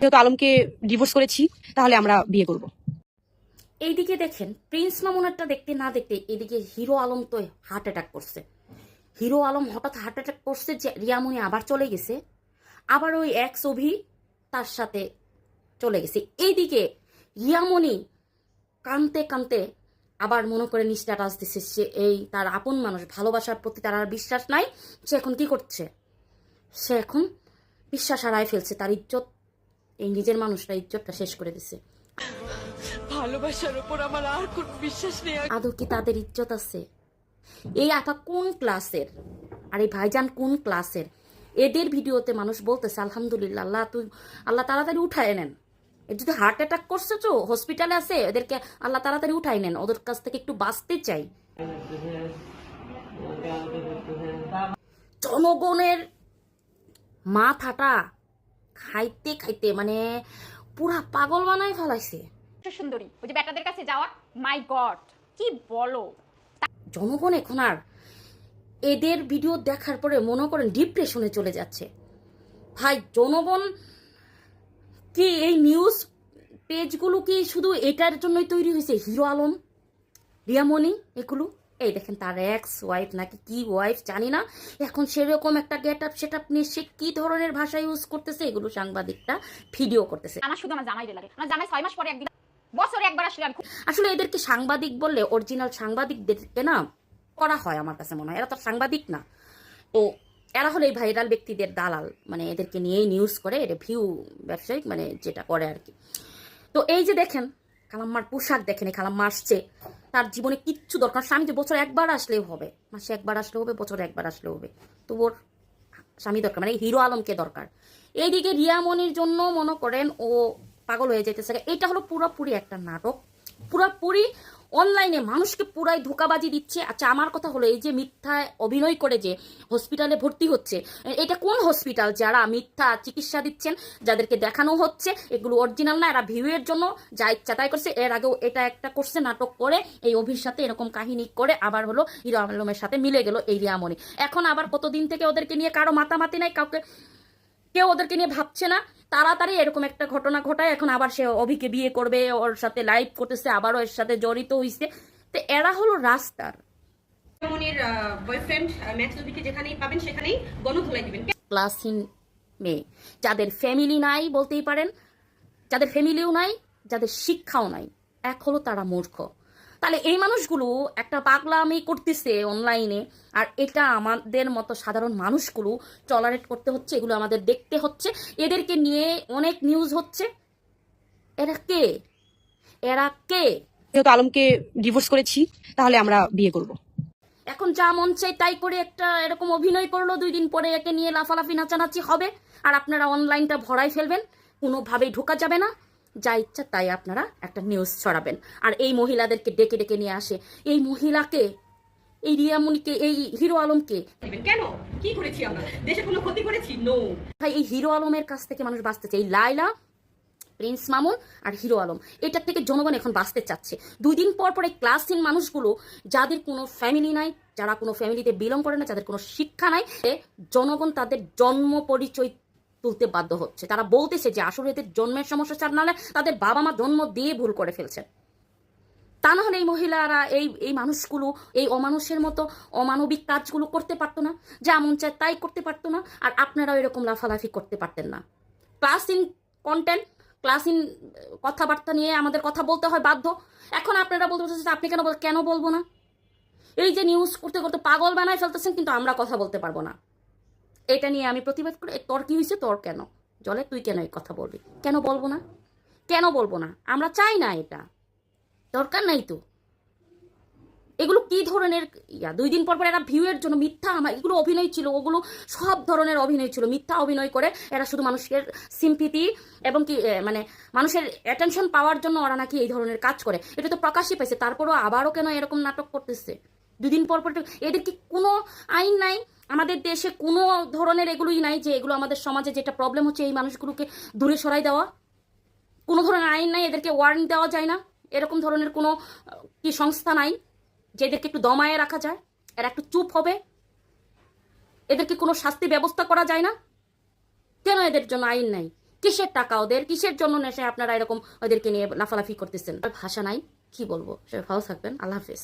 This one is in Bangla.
যেহেতু আলমকে ডিভোর্স করেছি, তাহলে আমরা বিয়ে করব। এইদিকে দেখেন প্রিন্স মামুনারটা দেখতে না দেখতে এদিকে হিরো আলম তো হার্ট অ্যাটাক করছে। হিরো আলম হঠাৎ হার্ট অ্যাটাক করছে যে রিয়ামণি আবার চলে গেছে, আবার ওই এক ছবি তার সাথে চলে গেছে। এইদিকে রিয়ামণি কানতে কানতে আবার মনে করে স্ট্যাটাস দিচ্ছে সে এই তার আপন মানুষ, ভালোবাসার প্রতি তার আর বিশ্বাস নাই, সে এখন কি করছে? সে এখন বিশ্বাস হারায় ফেলছে তার ইজ্জত এই নিজের মানুষটা ইজ্জতটা শেষ করে দিছে। ভালোবাসার উপর আমার আর কোন বিশ্বাস নেই। আদৌ কি তাদের ইজ্জত আছে? এই আপা কোন ক্লাসের? আর এই ভাইজান কোন ক্লাসের? এদের ভিডিওতে মানুষ বলতেছে আলহামদুলিল্লাহ আল্লাহ তুই আল্লাহ তাড়াতাড়ি উঠায় নেন। এর যদি হার্ট অ্যাটাক করছে তো হসপিটালে আছে এদেরকে আল্লাহ তাড়াতাড়ি উঠাই নেন। ওদের কাছ থেকে একটু বাঁচতে চাই। জনগণের মাথাটা খাইতে খাইতে মানে পুরা পাগল বানাই ফেলাইছে। সুন্দরী। ওই যে বেটাদের কাছে যাওয়া মাই গড কি বলো? জনগণ এখন আর এদের ভিডিও দেখার পরে মনে করেন ডিপ্রেশনে চলে যাচ্ছে। ভাই জনগণ কি এই নিউজ পেজগুলো কি শুধু এটার জন্যই তৈরি হয়েছে? হিরো আলম রিয়ামণি এগুলো? এই দেখেন তার এক্স ওয়াইফ নাকি কি ওয়াইফ জানি না। এখন সেরকম একটা গেট আপ সেট আপ নিয়ে সে কি ধরনের ভাষা ইউজ করতেছে এগুলো সাংবাদিকটা ভিডিও করতেছে। আমার শুধু আমার জামাই লাগে। আমার জামাই ছয় মাস পরে একদিন বছরে একবার আসলে আসলে এদেরকে সাংবাদিক বললে অরিজিনাল সাংবাদিকদেরকে না করা হয় আমার কাছে মনে হয়। এরা তো সাংবাদিক না। তো এরা হলো এই ভাইরাল ব্যক্তিদের দালাল। মানে এদেরকে নিয়েই নিউজ করে এটা ভিউ ব্যবসায়িক মানে যেটা করে আর কি। তো এই যে দেখেন খালাম্মার পোশাক দেখেনি, খালাম্মা আসছে। তার জীবনে কিচ্ছু দরকার স্বামী যে বছর একবার আসলেও হবে। মাসে একবার আসলেও হবে, বছরে একবার আসলেও হবে। তো ওর স্বামী দরকার মানে হিরো আলমকে দরকার। এইদিকে রিয়ামনির জন্য মনে করেন ও পাগল হয়ে যেতেছে এটা হলো পুরোপুরি একটা নাটক। পুরোপুরি অনলাইনে মানুষকে পুরাই ধোকাবাজি দিচ্ছে। আচ্ছা আমার কথা হলো এই যে মিথ্যায় অভিনয় করে যে হসপিটালে ভর্তি হচ্ছে, এটা কোন হসপিটাল যারা মিথ্যা চিকিৎসা দিচ্ছেন, যাদেরকে দেখানো হচ্ছে, এগুলো অরিজিনাল না, এরা ভিউয়ের জন্য যা ইচ্ছা তাই করছে। এর আগেও এটা একটা করছে, নাটক করে, এই অভির সাথে এরকম কাহিনী করে আবার হলো হিরো আলমের সাথে মিলে গেল এই রিয়ামণি। এখন আবার কতদিন থেকে ওদেরকে নিয়ে কারও মাতামাতি নাই, কাউকে কেউ ওদেরকে নিয়ে ভাবছে না। তাড়াতাড়ি এরকম একটা ঘটনা ঘটায়। এখন আবার সে অভিকে বিয়ে করবে ওর সাথে লাইভ করতেছে আবারও এর সাথে জড়িত হইছে। তো এরা হলো রাস্তার। মনির বয়ফ্রেন্ড ম্যাক্স নবীকে যেখানেই পাবেন সেখানেই গণধোলাই দিবেন। ক্লাসহীন মেয়ে। যাদের ফ্যামিলি নাই বলতেই পারেন যাদের ফ্যামিলিও নাই যাদের শিক্ষাও নাই এক হলো তারা মূর্খ। তাহলে এই মানুষগুলো একটা পাগলামি করতেছে অনলাইনে আর এটা আমাদের মতো সাধারণ মানুষগুলো টলারেট করতে হচ্ছে এগুলো আমাদের দেখতে হচ্ছে। এদেরকে নিয়ে অনেক নিউজ হচ্ছে। এরা কে? এরা কে? যেহেতু আলমকে ডিভোর্স করেছি তাহলে আমরা বিয়ে করব। এখন যা মন চাই তাই করে একটা এরকম অভিনয় করল দুই দিন পরে একে নিয়ে লাফালাফি নাচানাচি হবে। আর আপনারা অনলাইনটা ভরাই ফেলবেন কোনোভাবেই ঢোকা যাবে না। যা ইচ্ছা তাই আপনারা একটা নিউজ ছড়াবেন। আর এই মহিলাদেরকে ডেকে ডেকে নিয়ে আসে। এই মহিলাকে এই রিয়ামণিকে এই হিরো আলমকে। কেন? কি করেছি আমরা? দেশে কোনো ক্ষতি করেছি? নো ভাই এই হিরো আলমের কাছ থেকে মানুষ বাঁচতে চাই লাইলা প্রিন্স মামুন আর হিরো আলম। এটার থেকে জনগণ এখন বাঁচতে চাচ্ছে। দুই দিন পর পর এই ক্লাসহীন মানুষগুলো যাদের কোনো ফ্যামিলি নাই যারা কোনো ফ্যামিলিতে বিলং করে না যাদের কোনো শিক্ষা নাই জনগণ তাদের জন্ম পরিচয় তুলতে বাধ্য হচ্ছে। তারা বলতেছে যে আসলে এদের জন্মের সমস্যা চার নাহলে তাদের বাবা মা জন্ম দিয়ে ভুল করে ফেলছে। তা না হলে এই মহিলারা, এই এই মানুষগুলো, এই অমানুষের মতো অমানবিক কাজগুলো করতে পারতো না, যা মন চায় তাই করতে পারতো না, আর আপনারাও এরকম লাফালাফি করতে পারতেন না। Class in content, class in কথাবার্তা নিয়ে আমাদের কথা বলতে হয় বাধ্য। এখন আপনারা বলতে বলতেছেন, আপনি কেন কেন বলব না? এই যে নিউজ করতে করতে পাগল বানায় ফেলতেছেন, কিন্তু আমরা কথা বলতে পারব না। এটা নিয়ে আমি প্রতিবাদ করি "এ, তোর কি হয়েছে তোর কেন? জলে তুই কেন এই কথা বলবি? কেন বলব না? কেন বলব না? আমরা চাই না এটা। দরকার নাই তো। এগুলো কি ধরনের ইয়া? দুই দিন পর পর এরা ভিউয়ের জন্য মিথ্যা আমার এগুলো অভিনয় ছিল ওগুলো সব ধরনের অভিনয় ছিল। মিথ্যা অভিনয় করে এরা শুধু মানুষের সিম্পিতি এবং কি মানে মানুষের অ্যাটেনশন পাওয়ার জন্য ওরা নাকি এই ধরনের কাজ করে। এটা তো প্রকাশই পাইছে তারপরও আবারও কেন এরকম নাটক করতেছে? দুদিন পর পর এদের কি কোনো আইন নাই? আমাদের দেশে কোনো ধরনের এগুলোই নাই যে এগুলো আমাদের সমাজে যেটা প্রবলেম হচ্ছে এই মানুষগুলোকে দূরে সরাই দেওয়া। কোনো ধরনের আইন নাই, এদেরকে ওয়ার্নিং দেওয়া যায় না। এরকম ধরনের কোনো কি সংস্থা নাই যে এদেরকে একটু দমায়ে রাখা যায়। এরা একটু চুপ হবে। এদেরকে কোনো শাস্তি ব্যবস্থা করা যায় না। কেন এদের জন্য আইন নাই? কিসের টাকা ওদের? কিসের জন্য নেশায় আপনারা এরকম ওদেরকে নিয়ে লাফালাফি করতেছেন? ভাষা নাই, কি বলব? সে ভালো থাকবেন। আল্লাহ হাফেজ।